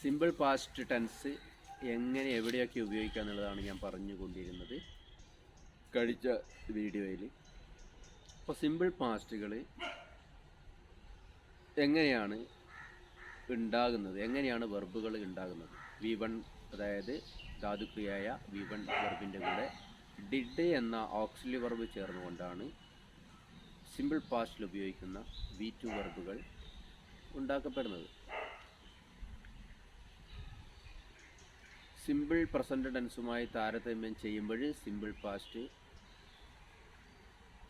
Simple past tense എങ്ങനെ എവിടെയൊക്കെ ഉപയോഗിക്കുക എന്നുള്ളതാണ് ഞാൻ പറഞ്ഞുകൊണ്ടിരുന്നത് കഴിച്ച വീഡിയോയിൽ. അപ്പോൾ സിമ്പിൾ പാസ്റ്റുകൾ എങ്ങനെയാണ് ഉണ്ടാകുന്നത്? എങ്ങനെയാണ് വെർബുകൾ ഉണ്ടാകുന്നത്? വി വൺ അതായത് ധാതുക്രിയായ വി വൺ വെർബിന്റെ കൂടെ ഡിഡ് എന്ന ഓക്സിലി വെർബ് ചേർന്നുകൊണ്ടാണ് സിമ്പിൾ പാസ്റ്റിൽ ഉപയോഗിക്കുന്ന വി ടു വെർബുകൾ ഉണ്ടാക്കപ്പെടുന്നത്. സിമ്പിൾ പ്രസന്റ് ടെൻസുമായി താരതമ്യം ചെയ്യുമ്പോൾ സിമ്പിൾ പാസ്റ്റ്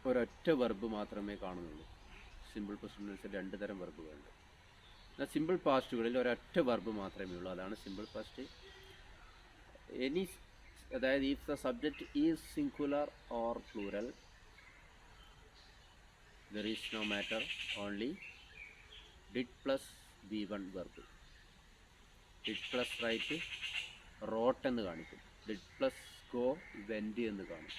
ഒരൊറ്റ വെർബ് മാത്രമേ കാണുന്നുള്ളൂ. സിമ്പിൾ പ്രസന്റ് ടെൻസ് രണ്ട് തരം വെർബുകളുണ്ട് എന്നാൽ സിമ്പിൾ പാസ്റ്റുകളിൽ ഒരൊറ്റ വെർബ് മാത്രമേ ഉള്ളൂ. അതാണ് സിമ്പിൾ പാസ്റ്റ് എനി അതായത് if the subject is singular or plural there is no matter only did plus V one verb did plus write wrote എന്ന് കാണിക്കും. ഡിഡ് പ്ലസ് ഗോ വെന്റ് എന്ന് കാണും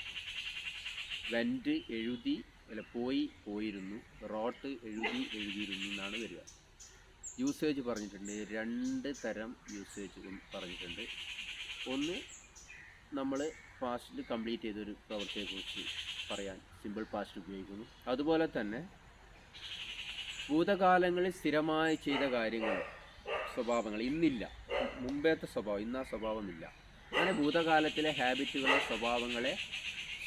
വെന്റ് എഴുതി അല്ല പോയി പോയിരുന്നു. റോട്ട് എഴുതി എഴുതിയിരുന്നു എന്നാണ് വരിക. യൂസേജ് പറഞ്ഞിട്ടുണ്ട്. രണ്ട് തരം യൂസേജ് പറഞ്ഞിട്ടുണ്ട്. ഒന്ന് നമ്മൾ പാസ്റ്റിൽ കംപ്ലീറ്റ് ചെയ്തൊരു പ്രവൃത്തിയെക്കുറിച്ച് പറയാൻ സിമ്പിൾ പാസ്റ്റ് ഉപയോഗിക്കുന്നു. അതുപോലെ തന്നെ ഭൂതകാലങ്ങളിൽ സ്ഥിരമായി ചെയ്ത കാര്യങ്ങൾ സ്വഭാവങ്ങൾ ഇന്നില്ല. മുമ്പേത്തെ സ്വഭാവം ഇന്ന് ആ സ്വഭാവമില്ല. അങ്ങനെ ഭൂതകാലത്തിലെ ഹാബിറ്റുകളെ സ്വഭാവങ്ങളെ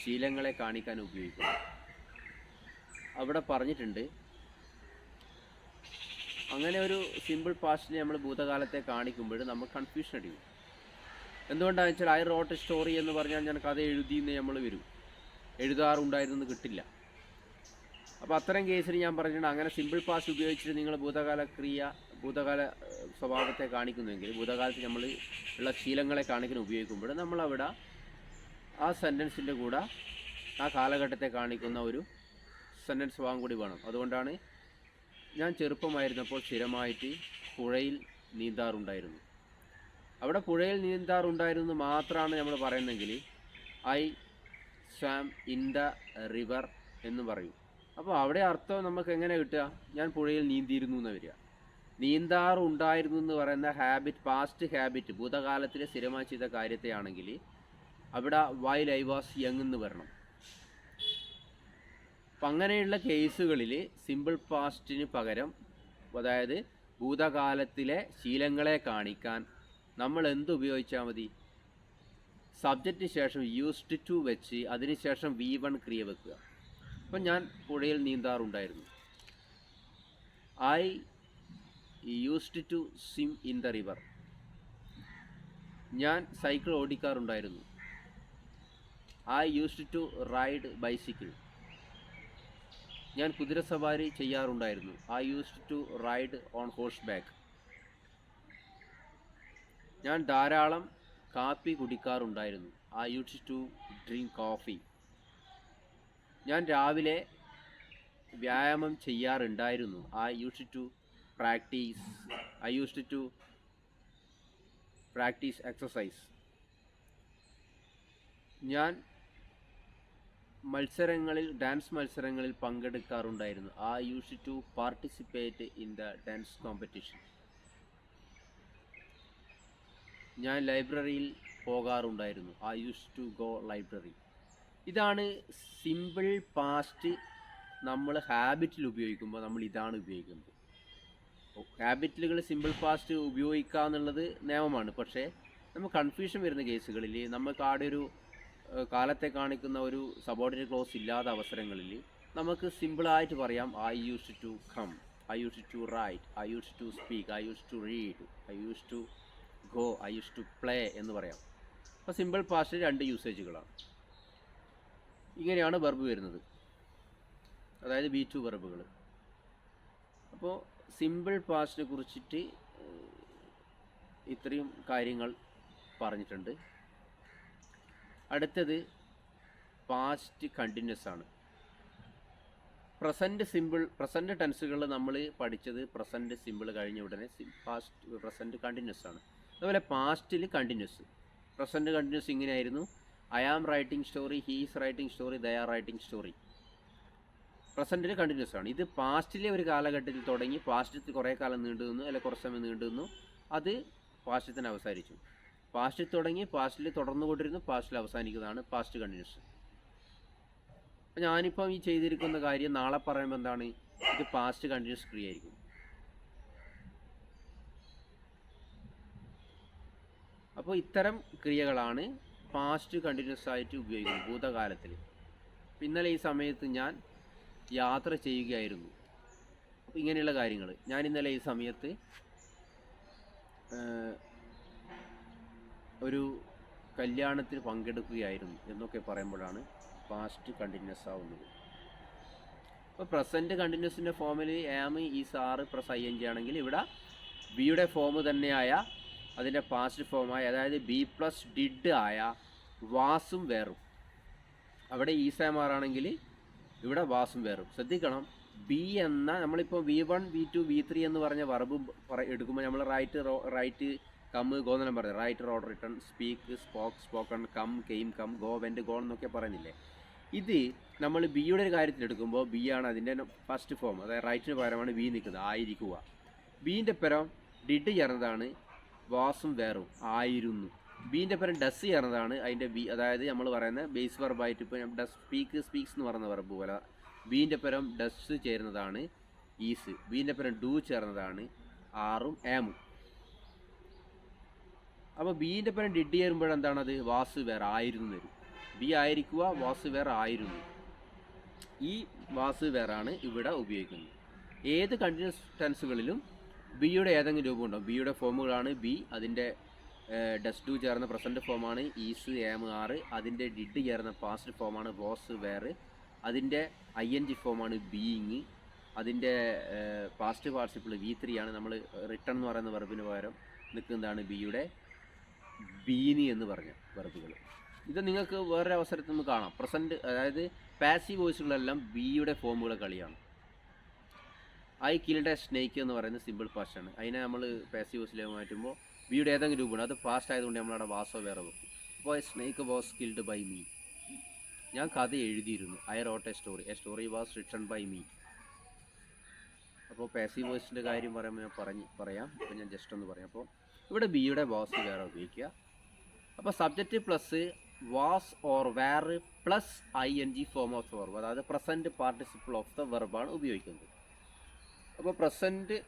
ശീലങ്ങളെ കാണിക്കാൻ ഉപയോഗിക്കുന്നു. അവിടെ പറഞ്ഞിട്ടുണ്ട് അങ്ങനെ ഒരു സിമ്പിൾ പാസ്റ്റിനെ നമ്മൾ ഭൂതകാലത്തെ കാണിക്കുമ്പോൾ നമുക്ക് കൺഫ്യൂഷൻ അടിക്കും. എന്തുകൊണ്ടാണെന്ന് വെച്ചാൽ ഐ റോട്ട് സ്റ്റോറി എന്ന് പറഞ്ഞാൽ ഞാൻ കഥ എഴുതിയെന്ന് നമ്മൾ വരും. എഴുതാറുണ്ടായിരുന്നു കിട്ടില്ല. അപ്പോൾ അത്തരം കേസിൽ ഞാൻ പറഞ്ഞിട്ടുണ്ട്. അങ്ങനെ സിമ്പിൾ പാസ് ഉപയോഗിച്ചിട്ട് നിങ്ങൾ ഭൂതകാല ക്രിയ ഭൂതകാല സ്വഭാവത്തെ കാണിക്കുന്നുവെങ്കിൽ ഭൂതകാലത്ത് നമ്മൾ ഉള്ള ശീലങ്ങളെ കാണിക്കാൻ ഉപയോഗിക്കുമ്പോൾ നമ്മളവിടെ ആ സെന്റൻസിന്റെ കൂടെ ആ കാലഘട്ടത്തെ കാണിക്കുന്ന ഒരു സെന്റൻസ് ഭാഗം കൂടി വേണം. അതുകൊണ്ടാണ് ഞാൻ ചെറുപ്പമായിരുന്നപ്പോൾ സ്ഥിരമായിട്ട് പുഴയിൽ നീന്താറുണ്ടായിരുന്നു. അവിടെ പുഴയിൽ നീന്താറുണ്ടായിരുന്നു മാത്രമാണ് നമ്മൾ പറയുന്നതെങ്കിൽ I swam in the river എന്ന് പറയും. അപ്പോൾ അവിടെ അർത്ഥം നമുക്ക് എങ്ങനെ കിട്ടുക? ഞാൻ പുഴയിൽ നീന്തിയിരുന്നു എന്ന് വരിക. നീന്താറുണ്ടായിരുന്നു എന്ന് പറയുന്ന ഹാബിറ്റ് പാസ്റ്റ് ഹാബിറ്റ് ഭൂതകാലത്തിലെ സ്ഥിരമായി ചെയ്ത കാര്യത്തെയാണെങ്കിൽ അവിടെ വൈൽ ഐ വാസ് യങ് എന്ന് വരണം. അപ്പം അങ്ങനെയുള്ള കേസുകളിൽ സിമ്പിൾ പാസ്റ്റിന് പകരം അതായത് ഭൂതകാലത്തിലെ ശീലങ്ങളെ കാണിക്കാൻ നമ്മൾ എന്ത് ഉപയോഗിച്ചാൽ മതി? സബ്ജക്റ്റിന് ശേഷം യൂസ്ഡ് ടു വെച്ച് അതിനുശേഷം വി വൺ ക്രിയ വെക്കുക. അപ്പം ഞാൻ പുഴയിൽ നീന്താറുണ്ടായിരുന്നു. I used to swim in the river ഞാൻ cycle ഓടിക്കാറുണ്ടായിരുന്നു. I used to ride bicycle ഞാൻ കുതിര സവാരി ചെയ്യാറുണ്ടായിരുന്നു. I used to ride on horseback ഞാൻ ധാരാളം കാപ്പി കുടിക്കാറുണ്ടായിരുന്നു. I use to drink coffee ഞാൻ രാവിലെ വ്യായാമം ചെയ്യാറുണ്ടായിരുന്നു. I use to practise I use to practise exercise ഞാൻ മത്സരങ്ങളിൽ ഡാൻസ് മത്സരങ്ങളിൽ പങ്കെടുക്കാറുണ്ടായിരുന്നു. I use to participate in the dance competition ഞാൻ ലൈബ്രറിയിൽ പോകാറുണ്ടായിരുന്നു. I use to go library ഇതാണ് സിമ്പിൾ പാസ്റ്റ് നമ്മൾ ഹാബിറ്റിൽ ഉപയോഗിക്കുമ്പോൾ നമ്മൾ ഇതാണ് ഉപയോഗിക്കുന്നത്. ഹാബിറ്റുകൾ സിമ്പിൾ പാസ്റ്റ് ഉപയോഗിക്കുക എന്നുള്ളത് നിയമമാണ്. പക്ഷേ നമ്മൾ കൺഫ്യൂഷൻ വരുന്ന കേസുകളിൽ നമുക്ക് ആടെ ഒരു കാലത്തെ കാണിക്കുന്ന ഒരു സബോർഡിനേറ്റ് ക്ലോസ് ഇല്ലാത്ത അവസരങ്ങളിൽ നമുക്ക് സിമ്പിളായിട്ട് പറയാം I use to come I use to write I use to speak I use to read I use to go I use to play എന്ന് പറയാം. അപ്പോൾ സിമ്പിൾ പാസ്റ്റ് രണ്ട് യൂസേജുകളാണ് ഇങ്ങനെയാണ് വെർബ് വരുന്നത്. അതായത് ബി ടു വെർബുകൾ. അപ്പോൾ സിമ്പിൾ പാസ്റ്റിനെ കുറിച്ചിട്ട് ഇത്രയും കാര്യങ്ങൾ പറഞ്ഞിട്ടുണ്ട്. അടുത്തത് പാസ്റ്റ് കണ്ടിന്യൂസ് ആണ്. പ്രസന്റ് സിമ്പിൾ പ്രസന്റ് ടെൻസുകൾ നമ്മൾ പഠിച്ചത് പ്രസന്റ് സിമ്പിൾ കഴിഞ്ഞ ഉടനെ പാസ്റ്റ് പ്രസന്റ് കണ്ടിന്യൂസ് ആണ്. അതുപോലെ പാസ്റ്റിൽ കണ്ടിന്യൂസ്. പ്രസന്റ് കണ്ടിന്യൂസ് ഇങ്ങനെയായിരുന്നു. I am writing story he's writing story they are writing story പ്രസന്റിൽ continuous ആണ്. ഇത് പാസ്റ്റിലെ ഒരു കാലഘട്ടത്തിൽ തുടങ്ങി പാസ്റ്റിൽ കുറേ കാലം നീണ്ടു നിന്നു അല്ലെങ്കിൽ കുറച്ച് സമയം നീണ്ടു നിന്നു അത് പാസ്റ്റിൽ തന്നെ അവസാനിച്ചു. പാസ്റ്റിൽ തുടങ്ങി പാസ്റ്റിൽ തുടർന്നു കൊണ്ടിരുന്നു പാസ്റ്റിൽ അവസാനിക്കുന്നതാണ് പാസ്റ്റ് കണ്ടിന്യൂസ് ഞാനിപ്പം ഈ ചെയ്തിരിക്കുന്ന കാര്യം നാളെ പറയുമ്പോൾ എന്താണ്? ഇത് പാസ്റ്റ് കണ്ടിന്യൂസ് ക്രിയ ആയിരിക്കും. അപ്പോൾ ഇത്തരം ക്രിയകളാണ് പാസ്റ്റ് കണ്ടിന്യൂസ് ആയിട്ട് ഉപയോഗിക്കുന്നു ഭൂതകാലത്തിൽ. ഇന്നലെ ഈ സമയത്ത് ഞാൻ യാത്ര ചെയ്യുകയായിരുന്നു. അപ്പോൾ ഇങ്ങനെയുള്ള കാര്യങ്ങൾ. ഞാൻ ഇന്നലെ ഈ സമയത്ത് ഒരു കല്യാണത്തിന് പങ്കെടുക്കുകയായിരുന്നു എന്നൊക്കെ പറയുമ്പോഴാണ് പാസ്റ്റ് കണ്ടിന്യൂസ് ആവുന്നത്. അപ്പോൾ പ്രസന്റ് കണ്ടിന്യൂസിന്റെ ഫോമിൽ ആം ഈ സാറ് പ്ലസ് ഐ എൻ ജി ആണെങ്കിൽ ഇവിടെ ബിയുടെ ഫോം തന്നെയായ അതിന്റെ പാസ്റ്റ് ഫോമായ അതായത് ബി പ്ലസ് ഡിഡ് ആയ വാസും വേറും. അവിടെ ഈ സാമാർ ആണെങ്കിൽ ഇവിടെ വാസും വേറും. ശ്രദ്ധിക്കണം ബി എന്ന നമ്മളിപ്പോൾ V one V two V three എന്ന് പറഞ്ഞ വർബ് എടുക്കുമ്പോൾ നമ്മൾ റൈറ്റ് റൈറ്റ് കം ഗോ എന്നെല്ലാം പറഞ്ഞു write wrote written speak spoke spoken come came come go went gone എന്നൊക്കെ പറയുന്നില്ലേ? ഇത് നമ്മൾ ബിയുടെ ഒരു കാര്യത്തിൽ എടുക്കുമ്പോൾ ബി ആണ് അതിന്റെ ഫസ്റ്റ് ഫോം അതായത് റൈറ്റിന് പകരമാണ് ബി നിൽക്കുന്നത്. ആയിരിക്കുക. ബീന്റെ പരം ഡിഡ് ചേർന്നതാണ്. വാസും വേറും ആയിരുന്നു. ബീന്റെ പരം ഡസ് ചേർന്നതാണ്. അതിന്റെ ബി അതായത് നമ്മൾ പറയുന്ന ബേസ് വർബായിട്ട് ഇപ്പോൾ ഡസ് സ്പീക്ക് സ്പീക്സ് എന്ന് പറയുന്ന വർബ് പോലെ. ബീന്റെ പരം ഡസ് ചേരുന്നതാണ് ഈസ് ബീന്റെ പരം ഡു ചേർന്നതാണ് ആറും ഏമും അപ്പോൾ ബീന്റെ പരം ഡിഡ് ചേരുമ്പോഴെന്താണത് വാസ് വേറെ ആയിരുന്നു വരും. ബി ആയിരിക്കുക വാസ് വേറെ ആയിരുന്നു. ഈ വാസ് വേറാണ് ഇവിടെ ഉപയോഗിക്കുന്നത്. ഏത് കണ്ടിന്യൂസ് ടെൻസുകളിലും ബിയുടെ ഏതെങ്കിലും രൂപമുണ്ടോ ബിയുടെ ഫോമുകളാണ് ബി അതിന്റെ ഡസ് ഡു ചേർന്ന പ്രസന്റ് ഫോമാണ് ഈസ് എം ആറ് അതിന്റെ ഡിഡ് ചേർന്ന പാസ്റ്റ് ഫോമാണ് വോസ് വേറ് അതിന്റെ ഐ എൻ ജി ഫോമാണ് ബീയിങ് അതിന്റെ പാസ്റ്റ് പാർട്ടിപ്പിൾ വി ത്രീ ആണ് നമ്മൾ റിട്ടേൺ എന്ന് പറയുന്ന വെർബിന് പകരം നിൽക്കുന്നതാണ് ബിയുടെ ബീനി എന്ന് പറഞ്ഞ വെർബുകൾ ഇത് നിങ്ങൾക്ക് വേറൊരു അവസരത്തിൽ നിന്ന് കാണാം. പ്രസന്റ് അതായത് പാസീവ് വോയിസുകളെല്ലാം ബിയുടെ ഫോമുകളെ കളിയാണ്. ഐ കിൽഡ് എ സ്നേക്ക് എന്ന് പറയുന്ന സിമ്പിൾ പാസ്റ്റ് ആണ്. അതിനെ നമ്മൾ പാസീവ് യൂസിലേക്ക് മാറ്റുമ്പോൾ വിയുടെ ഏതെങ്കിലും രൂപമാണ് അത് പാസ്റ്റ് ആയതുകൊണ്ട് നമ്മളവിടെ വാസോ വേറെ വെക്കും. അപ്പോൾ snake was killed by me ഞാൻ കഥ എഴുതിയിരുന്നു. I wrote a story a story was written by me അപ്പോൾ പാസീവ് വോയിസിന്റെ കാര്യം പറയുമ്പോൾ ഞാൻ പറഞ്ഞ് പറയാം. അപ്പോൾ ഞാൻ ജസ്റ്റ് ഒന്ന് പറയാം. അപ്പോൾ ഇവിടെ ബിയുടെ വാസ് വേറെ ഉപയോഗിക്കുക. അപ്പോൾ subject plus was or were plus I N G form of verb അതായത് പ്രസന്റ് പാർട്ടിസിപ്പിൾ ഓഫ് ദ വെർബാണ് ഉപയോഗിക്കുന്നത്. അപ്പോൾ പ്രസന്റ്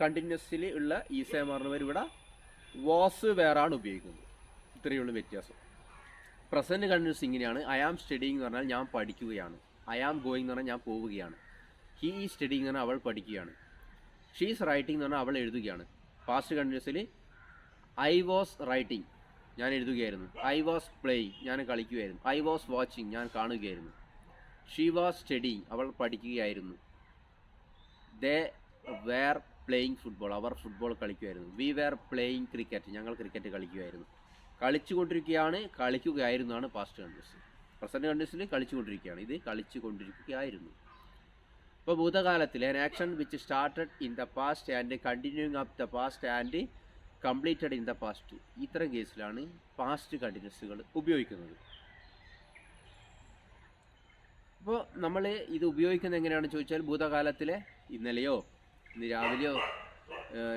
കണ്ടിന്യൂസിൽ ഉള്ള ഈ സേമാറിനവർ ഇവിടെ വാസ് വേറാണ് ഉപയോഗിക്കുന്നത്. ഇത്രയേ ഉള്ളൂ വ്യത്യാസം. പ്രസന്റ് കണ്ടിന്യൂസ് ഇങ്ങനെയാണ്. ഐ ആം സ്റ്റഡിങ് എന്ന് പറഞ്ഞാൽ ഞാൻ പഠിക്കുകയാണ്. ഐ ആം ഗോയിങ് എന്ന് പറഞ്ഞാൽ ഞാൻ പോവുകയാണ്. ഹി ഈ സ്റ്റഡിങ് എന്ന് പറഞ്ഞാൽ അവൾ പഠിക്കുകയാണ്. ഷീസ് റൈറ്റിംഗ് എന്ന് പറഞ്ഞാൽ അവൾ എഴുതുകയാണ്. പാസ്റ്റ് കണ്ടിന്യൂസിൽ ഐ വാസ് റൈറ്റിംഗ് ഞാൻ എഴുതുകയായിരുന്നു. ഐ വാസ് പ്ലേയിങ് ഞാൻ കളിക്കുകയായിരുന്നു. ഐ വാസ് വാച്ചിങ് ഞാൻ കാണുകയായിരുന്നു. ഷീ വാസ് സ്റ്റഡിങ് അവൾ പഠിക്കുകയായിരുന്നു. ദേ വേർ പ്ലേയിങ് ഫുട്ബോൾ അവർ ഫുട്ബോൾ കളിക്കുമായിരുന്നു വി വേർ പ്ലേയിങ് ക്രിക്കറ്റ് ഞങ്ങൾ ക്രിക്കറ്റ് കളിക്കുമായിരുന്നു കളിച്ചുകൊണ്ടിരിക്കുകയാണ് കളിക്കുകയായിരുന്നു ആണ് പാസ്റ്റ് കണ്ടിന്യൂസ്. പ്രസന്റ് കണ്ടിന്യൂസിൽ കളിച്ചുകൊണ്ടിരിക്കുകയാണ്. ഇത് കളിച്ചുകൊണ്ടിരിക്കുകയായിരുന്നു. ഇപ്പോൾ ഭൂതകാലത്തിൽ an action which started in the past and continuing up the past and completed in the past ഇത്തരം കേസിലാണ് പാസ്റ്റ് കണ്ടിന്യൂസുകൾ ഉപയോഗിക്കുന്നത്. അപ്പോൾ നമ്മൾ ഇത് ഉപയോഗിക്കുന്നത് എങ്ങനെയാണെന്ന് ചോദിച്ചാൽ ഭൂതകാലത്തിലെ ഇന്നലെയോ ഇന്ന് രാവിലെയോ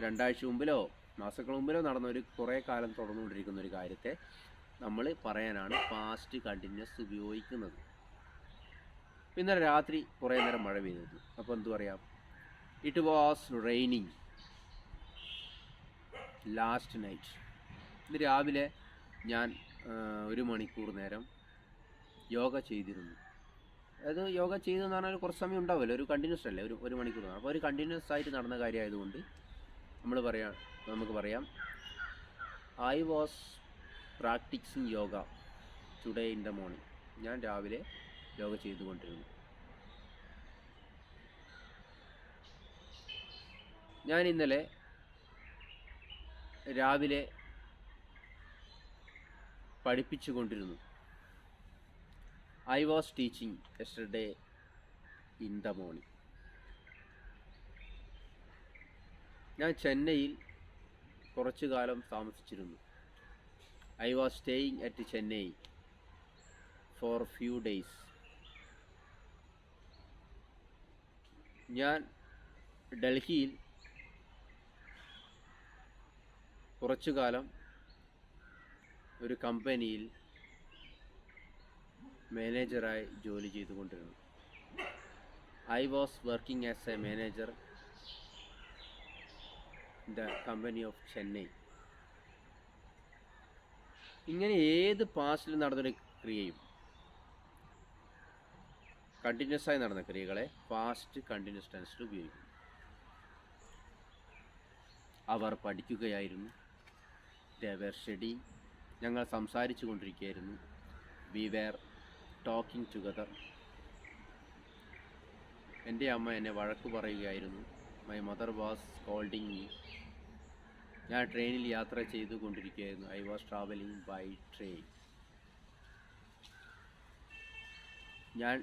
രണ്ടാഴ്ച മുമ്പിലോ മാസങ്ങൾ മുമ്പിലോ നടന്ന ഒരു കുറേ കാലം തുടർന്നുകൊണ്ടിരിക്കുന്ന ഒരു കാര്യത്തെ നമ്മൾ പറയാനാണ് പാസ്റ്റ് കണ്ടിന്യൂസ് ഉപയോഗിക്കുന്നത്. ഇന്നലെ രാത്രി കുറേ നേരം മഴ പെയ്തിരുന്നു. അപ്പോൾ എന്തു പറയാം? It was raining last night ഇന്ന് രാവിലെ ഞാൻ ഒരു മണിക്കൂർ നേരം യോഗ ചെയ്തിരുന്നു. അതായത് യോഗ ചെയ്തെന്ന് പറഞ്ഞാൽ കുറച്ച് സമയം ഉണ്ടാവുമല്ലോ. ഒരു കണ്ടിന്യൂസ് അല്ലേ? ഒരു ഒരു മണിക്കൂർ. അപ്പോൾ ഒരു കണ്ടിന്യൂസ് ആയിട്ട് നടന്ന കാര്യമായതുകൊണ്ട് നമ്മൾ പറയാം നമുക്ക് പറയാം. I was practising yoga today in the morning ഞാൻ രാവിലെ യോഗ ചെയ്തുകൊണ്ടിരുന്നു. ഞാൻ ഇന്നലെ രാവിലെ പഠിപ്പിച്ചു കൊണ്ടിരുന്നു I was teaching yesterday in the morning ഞാൻ ചെന്നൈയിൽ കുറച്ചു കാലം താമസിച്ചിരുന്നു. I was staying at Chennai for few days ഞാൻ ഡൽഹിയിൽ കുറച്ചു കാലം ഒരു കമ്പനിയിൽ മാനേജറായി ജോലി ചെയ്തുകൊണ്ടിരുന്നു. I was working as a manager the company of Chennai ഇങ്ങനെ ഏത് പാസ്റ്റിൽ നടന്നൊരു ക്രിയയും കണ്ടിന്യൂസ് ആയി നടന്ന ക്രിയകളെ പാസ്റ്റ് കണ്ടിന്യൂസ് ടെൻസിൽ ഉപയോഗിക്കും അവർ പഠിക്കുകയായിരുന്നു. ദർ ഷെഡി ഞങ്ങൾ സംസാരിച്ചു കൊണ്ടിരിക്കുകയായിരുന്നു വി വെയർ ടോക്കിംഗ് ടുഗദർ എന്റെ അമ്മ എന്നെ വഴക്ക് പറയുകയായിരുന്നു. My mother was scolding me ഞാൻ ട്രെയിനിൽ യാത്ര ചെയ്തു കൊണ്ടിരിക്കുകയായിരുന്നു I was travelling by train ഞാൻ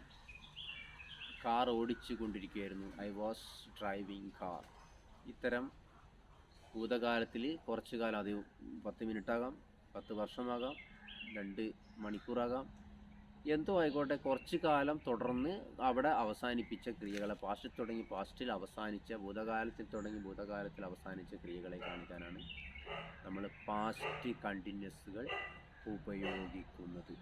കാർ ഓടിച്ചു കൊണ്ടിരിക്കുകയായിരുന്നു ഐ വാസ് ഡ്രൈവിംഗ് കാർ ഇത്തരം ഭൂതകാലത്തിൽ കുറച്ചു കാലം അത് പത്ത് മിനിറ്റാകാം പത്ത് വർഷമാകാം രണ്ട് മണിക്കൂറാകാം എന്തോ ആയിക്കോട്ടെ കുറച്ച് കാലം തുടർന്ന് അവിടെ അവസാനിപ്പിച്ച ക്രിയകളെ പാസ്റ്റിൽ തുടങ്ങി പാസ്റ്റിൽ അവസാനിച്ച ഭൂതകാലത്തിൽ തുടങ്ങി ഭൂതകാലത്തിൽ അവസാനിച്ച ക്രിയകളെ കാണിക്കാനാണ് നമ്മൾ പാസ്റ്റ് കണ്ടിന്യൂസുകൾ ഉപയോഗിക്കുന്നത്.